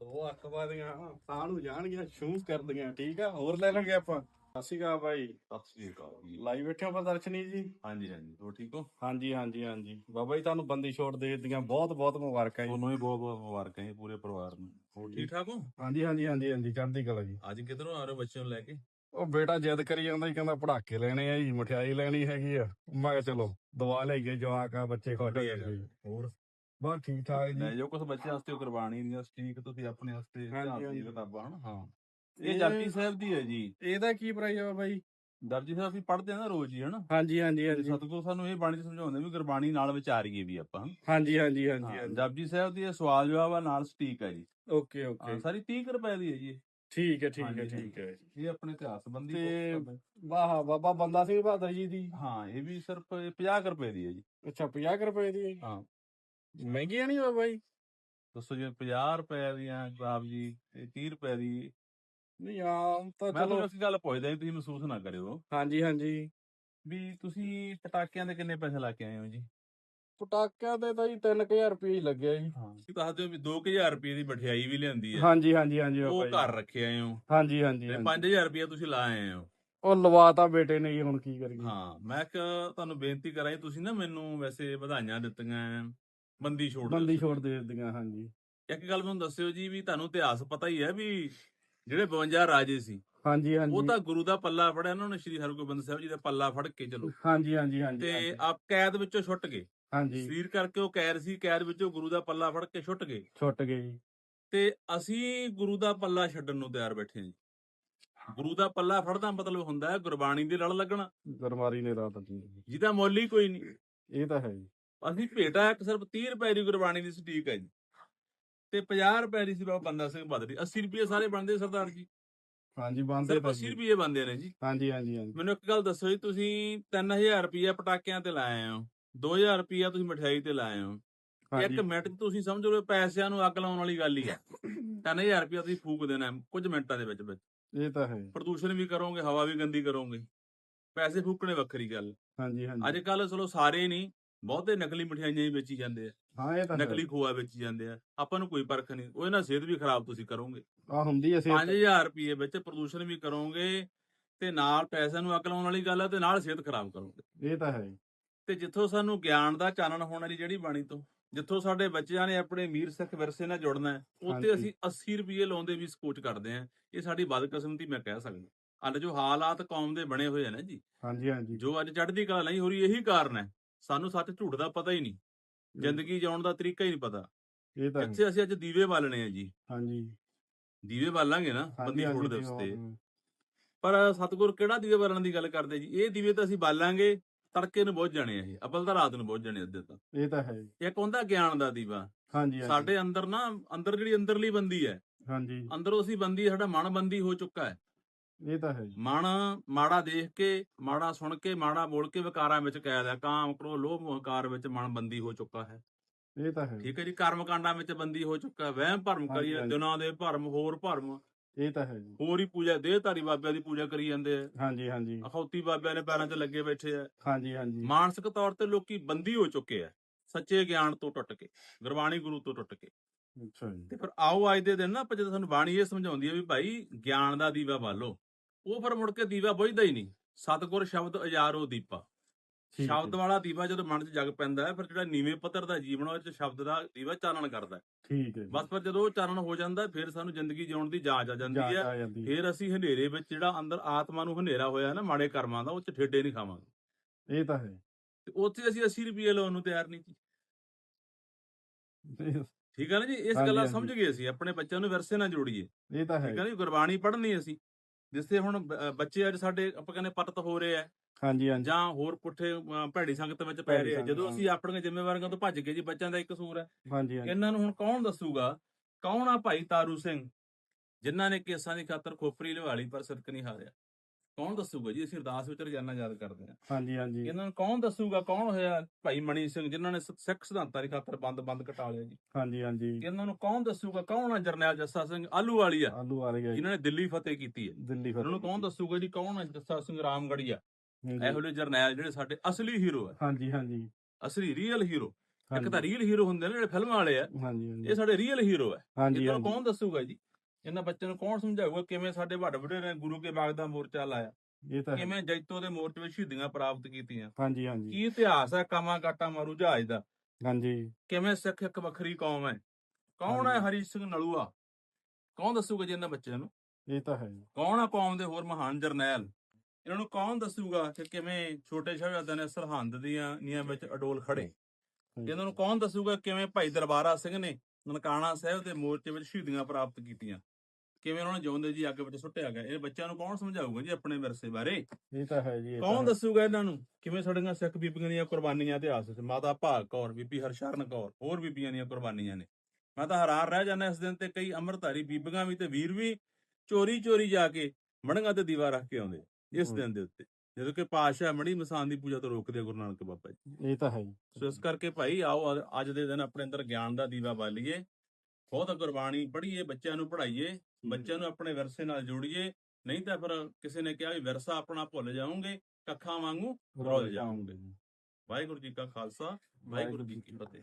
ਦੋ ਅੱਖਾਂ ਦੀਆਂ ਤਾਂ ਨੂੰ ਜਾਣਗੀਆਂ ਸ਼ੂ ਕਰਦੀਆਂ ਠੀਕ ਆ? ਹੋਰ ਲੈ ਲਾਂਗੇ ਆਪਾਂ? ਸਤਿ ਸ਼੍ਰੀ ਅਕਾਲ ਬਾਈ। ਸਤਿ ਸ੍ਰੀ ਅਕਾਲ ਜੀ। ਲਾਈਵ ਬੈਠੇ ਹੋ ਪ੍ਰਦਰਸ਼ਨੀ ਜੀ? ਹਾਂਜੀ ਹਾਂਜੀ। ਹੋ ਠੀਕ ਹੋ? ਹਾਂਜੀ ਹਾਂਜੀ ਹਾਂਜੀ। ਬਾਬਾ ਜੀ ਤੁਹਾਨੂੰ ਬੰਦੀ ਛੋੜ ਦੇ ਦੀਆਂ ਬਹੁਤ ਬਹੁਤ ਮੁਬਾਰਕਾਂ ਜੀ। ਤੁਹਾਨੂੰ ਵੀ ਬਹੁਤ ਬਹੁਤ ਮੁਬਾਰਕਾਂ ਜੀ ਪੂਰੇ ਪਰਿਵਾਰ ਨੂੰ। ਹੋ ਠੀਕ ਠਾਕ ਹੋ? ਹਾਂਜੀ ਹਾਂਜੀ ਹਾਂਜੀ ਹਾਂਜੀ। ਚੜ੍ਹਦੀ ਕਲਾ ਜੀ। ਅੱਜ ਕਿਧਰੋਂ ਆ ਰਹੇ ਹੋ ਬੱਚਿਆਂ ਨੂੰ ਲੈ ਕੇ? ਉਹ ਬੇਟਾ ਜਿੱਦ ਕਰੀ ਜਾਂਦਾ ਜੀ ਕਹਿੰਦਾ ਪੜਾਕੇ ਲੈਣੇ ਆ ਜੀ ਮਠਿਆਈ ਲੈਣੀ ਹੈਗੀ ਆ। ਮੈਂ ਕਿਹਾ ਚਲੋ ਦਵਾ ਲਈਏ ਜਵਾਕ ਆ ਬੱਚੇ ਖੁਸ਼ ਹੋ ਜਾਣਗੇ। ਜੀ। ਹੋਰ? ਬਸ ਠੀਕ ਠਾਕ ਲੈ ਜੀ। ਜੋ ਕੁਝ ਬੱਚਿਆਂ ਵਾਸਤੇ ਉਹ ਕੁਰਬਾਨੀ ਦੀਆਂ ਸਟੀਕ ਤੁਸੀਂ ਆਪਣੇ ਵਾਸਤੇ ਹਾਂਜੀ। ਦੀ ਕਿਤਾਬਾਂ ਹਨ? ਹਾਂ। ਇਹ- ਇਹ ਸਾਹਿਬ ਦੀ ਹੈ ਜੀ। ਇਹਦਾ ਕੀ ਪ੍ਰਾਈਸ ਆ ਬਾਈ? ਦਰਜੀ ਸਾਹਿਬ ਅਸੀਂ ਪੜ੍ਹਦੇ ਹਾਂ ਨਾ ਰੋਜ਼ ਹੀ ਹਨਾ? ਹਾਂਜੀ ਹਾਂਜੀ ਹਾਂਜੀ। ਸਤਿਗੁਰੂ ਸਾਨੂੰ ਇਹ ਬਾਣੀ ਚ ਸਮਝਾਉਂਦੇ ਵੀ ਗੁਰਬਾਣੀ ਨਾਲ ਵਿਚਾਰੀਏ ਵੀ ਆਪਾਂ ਹਾਂਜੀ ਹਾਂਜੀ ਹਾਂਜੀ ਹਾਂਜੀ। ਜਪਜੀ ਸਾਹਿਬ ਦੀ ਇਹ ਸਵਾਲ ਜਵਾਬ ਆ ਨਾਲ ਸਟੀਕ ਹੈ ਜੀ। ਓਕੇ ਹਾਂ, ਓਕੇ। ਸਾਰੀ 30 ਰੁਪਏ ਦੀ ਹੈ ਜੀ ਇਹ। ਠੀਕ ਹੈ ਠੀਕ ਹੈ ਹਾਂਜੀ, ਠੀਕ ਹੈ ਇਹ ਆਪਣੇ ਇਤਿਹਾਸ ਸੰਬੰਧੀ ਤੇ- ਹੈ। ਵਾਹ ਬਾਬਾ ਬੰਦਾ ਸਿੰਘ ਬਹਾਦਰ ਜੀ ਦੀ। ਹਾਂ ਇਹ ਵੀ ਸਿਰਫ 50 ਕੁ ਰੁਪਏ ਦੀ ਹੈ ਜੀ। ਅੱਛਾ 50 ਕੁ ਰੁਪਏ ਦੀ ਹੈ ਜੀ? ਹਾਂ। ਮਹਿੰਗੀ ਨਹੀਂ ਬਾਬਾ ਜੀ ਦੱਸੋ ਜੀ 50 ਰੁਪਏ ਦੀਆਂ ਕਿਤਾਬ ਜੀ ਇਹ 30 ਰੁਪਏ ਦੀ। ਨਹੀਂ ਆਮ ਤਾਂ ਮੈਂ ਚਲੋ ਤੁਹਾਨੂੰ ਇੱਕ ਗੱਲ ਪੁੱਛਦਾ ਜੀ ਤੁਸੀਂ ਮਹਿਸੂਸ ਨਾ ਕਰਿਓ। ਹਾਂਜੀ ਹਾਂਜੀ। ਵੀ ਤੁਸੀਂ ਪਟਾਕਿਆਂ ਦੇ ਕਿੰਨੇ ਪੈਸੇ ਲਾ ਕੇ ਆਏ ਹੋ ਜੀ? ਪਟਾਕਿਆਂ ਤੇ ਤਾਂ ਜੀ 3000 ਰੁਪਏ ਹੀ ਲੱਗਿਆ ਜੀ। ਹਾਂ। ਤੁਸੀਂ ਦੱਸਦੇ ਹੋ ਵੀ 2000 ਰੁਪਏ ਦੀ ਮਠਿਆਈ ਵੀ ਲਿਆਂਦੀ ਹੈ। ਹਾਂਜੀ ਹਾਂਜੀ ਹਾਂਜੀ ਉਹ ਬਾਬਾ ਘਰ ਰੱਖੇ ਆਏ ਹੋ। ਜੀ ਹਾਂਜੀ ਹਾਂਜੀ ਤੇ ਹਾਂਜੀ। 5000 ਰੁਪਏ ਤੁਸੀਂ ਲਾ ਆਏ ਹੋ। ਉਹ ਲਵਾਤਾ ਬੇਟੇ ਨੇ ਜੀ ਹੁਣ ਕੀ ਕਰੀਏ। ਹਾਂ ਮੈਂ ਇੱਕ ਤੁਹਾਨੂੰ ਬੇਨਤੀ ਕਰਾਂ ਜੀ ਤੁਸੀਂ ਨਾ ਮੈਨੂੰ ਵੈਸੇ ਵਧਾਈਆਂ ਦਿੱਤੀਆਂ ਬੰਦੀ ਛੋੜ ਬੰਦੀ ਛੋੜ ਦੇ ਦਿੰਦੀਆਂ ਹਾਂਜੀ। ਇੱਕ ਗੱਲ ਮੈਨੂੰ ਦੱਸਿਓ ਜੀ ਵੀ ਤੁਹਾਨੂੰ ਇਤਿਹਾਸ ਪਤਾ ਹੀ ਹੈ ਵੀ ਜਿਹੜੇ 52 ਰਾਜੇ ਸੀ ਹਾਂਜੀ ਹਾਂਜੀ। ਉਹ ਤਾਂ ਗੁਰੂ ਦਾ ਪੱਲਾ ਫੜਿਆ ਉਹਨਾਂ ਨੇ ਸ਼੍ਰੀ ਹਰਗੋਬਿੰਦ ਸਾਹਿਬ ਜੀ ਦਾ ਪੱਲਾ ਫੜ ਕੇ ਚਲੋ। ਹਾਂਜੀ ਹਾਂਜੀ ਹਾਂਜੀ ਤੇ ਆਪ ਕੈਦ ਵਿੱਚੋਂ ਛੁੱਟ ਗਏ। ਹਾਂਜੀ। ਸਰੀਰ ਕਰਕੇ ਉਹ ਕੈਦ ਸੀ ਕੈਦ ਵਿੱਚੋਂ ਗੁਰੂ ਦਾ ਪੱਲਾ ਫੜ ਕੇ ਛੁੱਟ ਗਏ। ਛੁੱਟ ਗਏ ਜੀ। ਤੇ ਅਸੀਂ ਗੁਰੂ ਦਾ ਪੱਲਾ ਛੱਡਣ ਨੂੰ ਤਿਆਰ ਬੈਠੇ ਹਾਂ ਜੀ। ਗੁਰੂ ਦਾ ਪੱਲਾ ਫੜਦਾ ਮਤਲਬ ਹੁੰਦਾ ਹੈ ਗੁਰਬਾਣੀ ਦੇ ਲੜ ਲੱਗਣਾ। ਗਰਮਾਰੀ ਨੇ ਰਾਤ ਜਿਹਦਾ ਮੁੱਲ ਕੋਈ ਨਹੀਂ। ਇਹ ਤਾਂ ਹੈ ਜੀ। ਅਸੀਂ ਭੇਟਾ ਇੱਕ ਸਿਰਫ 30 ਰੁਪਏ ਦੀ ਗੁਰਬਾਣੀ ਦੀ ਸਟੀਕ ਹੈ ਜੀ। ਤੇ 50 ਰੁਪਏ ਦੀ ਸੀ ਬਾਬਾ ਬੰਦਾ ਸਿੰਘ ਬਹਾਦਰ ਦੀ 80 ਰੁਪਏ ਸਾਰੇ ਬਣਦੇ ਸਰਦਾਰ ਜੀ। ਹਾਂਜੀ ਬੰਦੇ ਸਿਰਫ ਤਾਂ 80 ਜੀ। ਰੁਪਏ ਬਣਦੇ ਨੇ ਜੀ। ਹਾਂਜੀ ਹਾਂਜੀ ਹਾਂਜੀ। ਮੈਨੂੰ ਇੱਕ ਗੱਲ ਦੱਸੋ ਜੀ ਤੁਸੀਂ 3000 ਰੁਪਏ ਪਟਾਕਿਆਂ ਤੇ ਲਾਏ ਹੋ 2000 ਰੁਪਏ ਤੁਸੀਂ ਮਠਿਆਈ ਤੇ ਲਾਏ ਹੋ। ਇੱਕ ਮਿੰਟ ਤੁਸੀਂ ਸਮਝ ਲਓ ਪੈਸਿਆਂ ਨੂੰ ਅੱਗ ਲਾਉਣ ਵਾਲੀ ਗੱਲ ਹੀ ਹੈ। 3000 ਰੁਪਏ ਤੁਸੀਂ ਫੂਕ ਦੇਣਾ ਕੁਝ ਮਿੰਟਾਂ ਦੇ ਵਿੱਚ ਵਿੱਚ। ਇਹ ਤਾਂ ਹੈ। ਪ੍ਰਦੂਸ਼ਣ ਵੀ ਕਰੋਗੇ ਹਵਾ ਵੀ ਗੰਦੀ ਕਰੋਗੇ। ਪੈਸੇ ਫੂਕਣੇ ਵੱਖਰੀ ਗੱਲ। ਹਾਂਜੀ ਹਾਂਜੀ। ਅੱਜ ਕੱਲ ਚਲੋ ਸਾਰੇ ਨਹੀਂ ਬਹੁਤੇ ਨਕਲੀ ਮਠਿਆਈਆਂ ਹੀ ਵੇਚੀ ਜਾਂਦੇ ਆ। ਹਾਂ ਇਹ ਤਾਂ ਹੈ। ਨਕਲੀ ਖੋਆ ਵੇਚੀ ਜਾਂਦੇ ਆ। ਆਪਾਂ ਨੂੰ ਕੋਈ ਪਰਖ ਨਹੀਂ। ਉਹ ਇਹਨਾਂ ਸਿਹਤ ਵੀ ਖਰਾਬ ਤੁਸੀਂ ਕਰੋਗੇ। ਆ ਹੁੰਦੀ ਐ 5000 ਰੁਪਏ ਵਿੱਚ ਪ੍ਰਦੂਸ਼ਣ ਵੀ ਕਰੋਗੇ ਤੇ ਨਾਲ ਪੈਸਿਆਂ ਨੂੰ ਅੱਗ ਲਾਉਣ ਵਾਲੀ ਗੱਲ ਹੈ ਤੇ ਨਾਲ ਸਿਹਤ ਖਰਾਬ ਕਰੋਗੇ। ਇਹ ਤਾਂ ਹੈ। ਤੇ ਜਿੱਥੋਂ ਸਾਨੂੰ ਗਿਆਨ ਦਾ ਚਾਨਣ ਹੋਣ ਵਾਲੀ ਜਿਹੜੀ ਬਾਣੀ ਤੋਂ ਜਿੱਥੋਂ ਸਾਡੇ ਬੱਚਿਆਂ ਨੇ ਆਪਣੇ ਮੀਰ ਸਿੱਖ ਵਿਰਸੇ ਨਾਲ ਜੁੜਨਾ ਹੈ ਉੱਥੇ ਹਾਂਜੀ। ਅਸੀਂ 80 ਰੁਪਏ ਲਾਉਂਦੇ ਵੀ ਸਕੋਚ ਕਰਦੇ ਆ ਇਹ ਸਾਡੀ ਬਦਕਿਸਮਤੀ ਮੈਂ ਕਹਿ ਸਕਦਾ। ਅੱਜ ਜੋ ਹਾਲਾਤ ਕੌਮ ਦੇ ਬਣੇ ਹੋਏ ਆ ਨਾ ਜੀ। ਹਾਂਜੀ ਹਾਂਜੀ। ਜੋ ਅੱਜ ਚੜ੍ਹਦੀ ਕਲਾ ਨਹੀਂ ਹੋ ਰਹੀ ਇਹੀ ਕਾਰਨ ਹੈ। ਸਾਨੂੰ ਸੱਚ ਝੂਠ ਦਾ ਪਤਾ ਹੀ ਨਹੀਂ। ਜ਼ਿੰਦਗੀ ਜਿਉਣ ਦਾ ਤਰੀਕਾ ਹੀ ਨਹੀਂ ਪਤਾ। ਇਹ ਤਾਂ। ਇੱਥੇ ਅਸੀਂ ਅੱਜ ਦੀਵੇ ਬਾਲਣੇ ਆ ਜੀ। ਹਾਂਜੀ। ਦੀਵੇ ਬਾਲਾਂਗੇ ਨਾ ਬੰਦੀ ਫੋੜ ਦਿਵਸ ਤੇ ਹਾਂ, ਪਰ ਸਤਿਗੁਰ ਕਿਹੜਾ ਦੀਵੇ ਬਾਲਣ ਦੀ ਗੱਲ ਕਰਦੇ ਜੀ? ਇਹ ਦੀਵੇ ਤਾਂ ਅਸੀਂ ਬਾਲਾਂਗੇ ਤੜਕੇ ਨੂੰ ਬੁੱਝ ਜਾਣੇ ਆ ਇਹ। ਅਬਲ ਤਾਂ ਰਾਤ ਨੂੰ ਬੁੱਝ ਜਾਣੇ ਅੱਧੇ ਤਾਂ। ਇਹ ਤਾਂ ਹੈ ਇੱਕ ਹੁੰਦਾ ਗਿਆਨ ਦਾ ਦੀਵਾ। ਹਾਂਜੀ ਹਾਂਜੀ, ਸਾਡੇ ਅੰਦਰ ਨਾ ਅੰਦਰ ਜਿਹੜੀ ਅੰਦਰਲੀ ਬੰਦੀ ਹੈ ਹਾਂਜੀ। ਅੰਦਰੋਂ ਅਸੀਂ ਬੰਦੀ ਸਾਡਾ ਮਨ ਬੰਦੀ ਹੋ ਚੁੱਕਾ ਹੈ। ਇਹ ਤਾਂ ਹੈ ਜੀ। ਮਨ ਮਾੜਾ ਦੇਖ ਕੇ ਮਾੜਾ ਸੁਣ ਕੇ ਮਾੜਾ ਬੋਲ ਕੇ ਵਿਕਾਰਾਂ ਵਿੱਚ ਕੈਦ ਹੈ। ਕਾਮ ਕ੍ਰੋਧ ਲੋਭ ਹੰਕਾਰ ਵਿੱਚ ਮਨ ਬੰਦੀ ਹੋ ਚੁੱਕਾ ਹੈ। ਇਹ ਤਾਂ ਹੈ ਠੀਕ ਹੈ ਜੀ ਕਰਮ ਕਾਂਡਾਂ ਵਿੱਚ ਬੰਦੀ ਹੋ ਚੁੱਕਾ ਵਹਿਮ ਭਰਮ ਕਰੀਏ ਹਾਂਜੀ। ਦਿਨਾਂ ਦੇ ਭਰਮ ਹੋਰ ਭਰਮ। ਇਹ ਤਾਂ ਹੈ ਜੀ। ਹੋਰ ਹੀ ਪੂਜਾ ਦੇਹਧਾਰੀ ਬਾਬਿਆਂ ਦੀ ਪੂਜਾ ਕਰੀ ਜਾਂਦੇ ਆ। ਹਾਂਜੀ ਹਾਂਜੀ। ਅਖੌਤੀ ਬਾਬਿਆਂ ਨੇ ਪੈਰਾਂ 'ਚ ਲੱਗੇ ਬੈਠੇ ਆ। ਹਾਂਜੀ ਹਾਂਜੀ। ਮਾਨਸਿਕ ਤੌਰ ਤੇ ਲੋਕੀ ਬੰਦੀ ਹੋ ਚੁੱਕੇ ਆ। ਸੱਚੇ ਗਿਆਨ ਤੋਂ ਟੁੱਟ ਕੇ ਗੁਰਬਾਣੀ ਗੁਰੂ ਤੋਂ ਟੁੱਟ ਕੇ। ਅੱਛਾ ਜੀ। ਤੇ ਫਿਰ ਆਓ ਅੱਜ ਦੇ ਦਿਨ ਨਾ ਆਪਾਂ ਜਦੋਂ ਤੁਹਾਨੂੰ ਬਾਣੀ ਇਹ ਸਮਝਾਉਂਦੀ ਹੈ ਵੀ ਭਾਈ ਗਿਆਨ ਦਾ ਦੀਵਾ ਬਾਲੋ। ਉਹ ਫਿਰ ਮੁੜ ਕੇ ਦੀਵਾ ਬੁਝਦਾ ਹੀ ਨਹੀਂ। ਸਤਿਗੁਰ ਸ਼ਬਦ ਅਜਾਰੋ ਦੀਪਾ। ਸ਼ਬਦ ਵਾਲਾ ਦੀਵਾ ਜਦੋਂ ਮਨ 'ਚ ਜਗ ਪੈਂਦਾ ਹੈ ਫਿਰ ਜਿਹੜਾ ਨੀਵੇਂ ਪੱਧਰ ਦਾ ਜੀਵਨ ਉਹ 'ਚ ਸ਼ਬਦ ਦਾ ਦੀਵਾ ਚਾਨਣ ਕਰਦਾ। ਠੀਕ ਹੈ। ਬਸ ਫਿਰ ਜਦੋਂ ਉਹ ਚਾਨਣ ਹੋ ਜਾਂਦਾ ਫਿਰ ਸਾਨੂੰ ਜ਼ਿੰਦਗੀ ਜਿਉਣ ਦੀ ਜਾਂਚ ਆ ਜਾਂਦੀ ਹੈ। ਫਿਰ ਅਸੀਂ ਹਨੇਰੇ ਵਿੱਚ ਜਿਹੜਾ ਅੰਦਰ ਆਤਮਾ ਨੂੰ ਹਨੇਰਾ ਹੋਇਆ ਨਾ ਮਾੜੇ ਕਰਮਾਂ ਦਾ ਉਹ 'ਚ ਠੇਡੇ ਨਹੀਂ ਖਾਵਾਂਗੇ। ਇਹ ਤਾਂ ਹੈ। ਤੇ ਉੱਥੇ ਅਸੀਂ 80 ਰੁਪਏ ਲਾਉਣ ਨੂੰ ਤਿਆਰ ਨਹੀਂ ਠੀਕ ਹੈ ਨਾ ਜੀ? ਇਸ ਗੱਲਾਂ। ਸਮਝ ਗਏ ਅਸੀਂ। ਆਪਣੇ ਬੱਚਿਆਂ ਨੂੰ ਵਿਰਸੇ ਨਾਲ ਜੋੜੀਏ। ਇਹ ਤਾਂ ਹੈ। ਠੀਕ ਹੈ ਨਾ ਜੀ? ਗੁਰਬਾਣੀ ਪੜ੍ਹਨੀ ਅਸੀਂ। ਜਿਸਤੇ ਹੁਣ ਬ- ਬੱਚੇ ਅੱਜ ਸਾਡੇ ਆਪਾਂ ਕਹਿੰਦੇ ਪਤਤ ਹੋ ਰਹੇ ਆ। ਹਾਂਜੀ ਹਾਂਜੀ। ਜਾਂ ਹੋਰ ਪੁੱਠੇ ਭੈੜੀ ਸੰਗਤ ਵਿੱਚ ਪੈ ਭੈੜੀ ਰਹੇ ਆ। ਸੰਗਤ, ਜਦੋਂ ਹਾਂ। ਅਸੀਂ ਆਪਣੀਆਂ ਜ਼ਿੰਮੇਵਾਰੀਆਂ ਤੋਂ ਭੱਜ ਗਏ ਜੀ ਬੱਚਿਆਂ ਦਾ ਇੱਕ ਕਸੂਰ ਹੈ। ਹਾਂਜੀ ਹਾਂਜੀ। ਇਹਨਾਂ ਨੂੰ ਹੁਣ ਕੌਣ ਦੱਸੂਗਾ? ਕੌਣ ਆ ਭਾਈ ਤਾਰੂ ਸਿੰਘ ਜਿਨ੍ਹਾਂ ਨੇ ਕੇਸਾਂ ਦੀ ਖਾਤਰ ਖੋਪਰੀ ਲਵਾਲੀ ਪਰ ਸਿਰਕ ਨਹੀਂ ਹਾਰਿਆ? ਕੌਣ ਦੱਸੂਗਾ ਜੀ? ਅਸੀਂ ਅਰਦਾਸ ਵਿੱਚ ਰੋਜ਼ਾਨਾ ਯਾਦ ਕਰਦੇ ਹਾਂ। ਹਾਂਜੀ ਹਾਂਜੀ। ਇਹਨਾਂ ਨੂੰ ਕੌਣ ਦੱਸੂਗਾ? ਕੌਣ ਹੋਇਆ? ਭਾਈ ਮਣੀ ਸਿੰਘ ਜਿਨ੍ਹਾਂ ਨੇ ਸਿੱਖ ਸਿਧਾਂਤਾਂ ਦੀ ਖਾਤਰ ਬੰਦ ਬੰਦ ਕਟਾ ਲਿਆ ਜੀ। ਹਾਂਜੀ ਹਾਂਜੀ। ਇਹਨਾਂ ਨੂੰ ਕੌਣ ਦੱਸੂਗਾ? ਕੌਣ ਆ ਜਰਨੈਲ ਜੱਸਾ ਸਿੰਘ ਆਲੂ ਆਲੂ ਆ ਗਿਆ ਜੀ। ਜਿਨ੍ਹਾਂ ਨੇ ਦਿੱਲੀ ਫਤਿਹ ਕੀਤੀ ਹੈ। ਦਿੱਲੀ ਇਹਨਾਂ ਨੂੰ ਕੌਣ ਦੱਸੂਗਾ ਜੀ? ਕੌਣ ਹੈ ਜੱਸਾ ਸਿੰਘ ਰਾਮਗੜੀਆ। ਇਹੋ ਜਿਹੇ ਜਰਨੈਲ ਜਿਹੜੇ ਸਾਡੇ ਅਸਲੀ ਹੀਰੋ ਹੈ। ਹਾਂਜੀ ਹਾਂਜੀ। ਅਸਲੀ ਰੀਅਲ ਹੀਰੋ। ਇੱਕ ਤਾਂ ਰੀਅਲ ਹੀਰੋ ਹੁੰਦੇ ਨੇ ਜਿਹੜੇ ਫਿਲਮਾਂ ਵਾਲੇ ਆ। ਹਾਂਜੀ ਹਾਂਜੀ। ਇਹ ਸਾਡੇ ਰੀਅਲ ਹੀਰੋ ਹੈ। ਹਾਂਜੀ ਇਹਨਾਂ ਹਾਂਜੀ। ਕੌਣ ਦੱਸੂਗਾ ਜੀ? ਇਹਨਾਂ ਬੱਚਿਆਂ ਨੂੰ ਕੌਣ ਸਮਝਾਊਗਾ ਕਿਵੇਂ ਸਾਡੇ ਵੱਡੇ ਵੱਡੇ ਨੇ ਗੁਰੂ ਕੇ ਬਾਗ ਦਾ ਮੋਰਚਾ ਲਾਇਆ? ਇਹ ਤਾਂ ਹੈ। ਕਿਵੇਂ ਜੈਤੋ ਦੇ ਮੋਰਚੇ ਵਿੱਚ ਸ਼ਹੀਦੀਆਂ ਪ੍ਰਾਪਤ ਕੀਤੀਆਂ? ਹਾਂਜੀ ਹਾਂਜੀ। ਕੀ ਇਤਿਹਾਸ ਹੈ ਕਾਮਾ ਕਾਟਾ ਮਾਰੂ ਜਹਾਜ਼ ਦਾ? ਹਾਂਜੀ। ਕਿਵੇਂ ਸਿੱਖ ਇੱਕ ਵੱਖਰੀ ਕੌਮ ਹੈ? ਕੌਣ ਹੈ ਹਰੀ ਸਿੰਘ ਨਲੂਆ? ਕੌਣ ਦੱਸੂਗਾ ਜੀ ਇਹਨਾਂ ਬੱਚਿਆਂ ਨੂੰ? ਇਹ ਤਾਂ ਹੈ। ਕੌਣ ਆ ਕੌਮ ਦੇ ਹੋਰ ਮਹਾਨ ਜਰਨੈਲ? ਇਹਨਾਂ ਨੂੰ ਕੌਣ ਦੱਸੂਗਾ ਕਿ ਕਿਵੇਂ ਛੋਟੇ ਸਾਹਿਬਜ਼ਾਦਿਆਂ ਨੇ ਸਰਹੰਦ ਦੀਆਂ ਨੀਆਂ ਵਿੱਚ ਅਡੋਲ ਖੜੇ ਇਹਨਾਂ ਨੂੰ ਕੌਣ ਦੱਸੂਗਾ ਕਿਵੇਂ ਭਾਈ ਦਰਬਾਰਾ ਸਿੰਘ ਨੇ ਨਨਕਾਣਾ ਸਾਹਿਬ ਦੇ ਮੋਰਚੇ ਵਿੱਚ ਸ਼ਹੀਦੀਆਂ ਪ੍ਰਾਪਤ ਕੀਤੀਆਂ। ਕਿਵੇਂ ਉਹਨਾਂ ਨੂੰ ਜਿਉਂਦੇ ਜੀ ਅੱਗ ਵਿੱਚ ਸੁੱਟਿਆ ਗਿਆ ਇਹ ਬੱਚਿਆਂ ਨੂੰ ਕੌਣ ਸਮਝਾਊਗਾ ਜੀ ਆਪਣੇ ਵਿਰਸੇ ਬਾਰੇ? ਇਹ ਤਾਂ ਹੈ ਜੀ ਕੌਣ। ਦੱਸੂਗਾ ਇਹਨਾਂ ਨੂੰ? ਕਿਵੇਂ ਸਾਡੀਆਂ ਸਿੱਖ ਬੀਬੀਆਂ ਦੀਆਂ ਕੁਰਬਾਨੀਆਂ ਇਤਿਹਾਸ ਵਿੱਚ ਮਾਤਾ ਭਾਗ ਕੌਰ ਬੀਬੀ ਹਰਸ਼ਰਨ ਕੌਰ ਹੋਰ ਬੀਬੀਆਂ ਦੀਆਂ ਕੁਰਬਾਨੀਆਂ ਨੇ। ਮੈਂ ਤਾਂ ਹੈਰਾਨ ਰਹਿ ਜਾਂਦਾ ਇਸ ਦਿਨ ਤੇ ਕਈ ਅੰਮ੍ਰਿਤਧਾਰੀ ਬੀਬੀਆਂ ਵੀ ਤੇ ਵੀਰ ਵੀ ਚੋਰੀ ਚੋਰੀ ਜਾ ਕੇ ਮੜੀਆਂ ਤੇ ਦੀਵਾ ਰੱਖ ਕੇ ਆਉਂਦੇ ਇਸ ਦਿਨ ਦੇ ਉੱਤੇ। ਜਦੋਂ ਕਿ ਪਾਸ਼ਾ ਮੜੀ ਮਸਾਨ ਦੀ ਪੂਜਾ ਤੋਂ ਰੋਕਦੇ ਆ ਗੁਰੂ ਨਾਨਕ ਬਾਬਾ ਜੀ। ਇਹ ਤਾਂ ਹੈ ਜੀ। ਸੋ ਇਸ ਕਰਕੇ ਭਾਈ ਆਓ ਅ- ਅੱਜ ਦੇ ਦਿਨ ਆਪਣੇ ਅੰਦਰ ਗਿਆਨ ਦਾ ਦੀਵਾ ਬਾਲੀਏ। ਬਹੁਤ ਗੁਰਬਾਣੀ ਪੜ੍ਹੀਏ ਬੱਚਿਆਂ ਨੂੰ ਪੜ੍ਹਾਈਏ ਬੱਚਿਆਂ ਨੂੰ ਆਪਣੇ ਵਿਰਸੇ ਨਾਲ ਜੋੜੀਏ। ਨਹੀਂ ਤਾਂ ਫਿਰ ਕਿਸੇ ਨੇ ਕਿਹਾ ਵੀ ਵਿਰਸਾ ਆਪਣਾ ਭੁੱਲ ਜਾਓਗੇ ਕੱਖਾਂ ਵਾਂਗੂ ਰੁੱਲ ਜਾਓਗੇ। ਵਾਹਿਗੁਰੂ ਜੀ ਕਾ ਖਾਲਸਾ ਵਾਹਿਗੁਰੂ ਜੀ ਕੀ ਫਤਿਹ।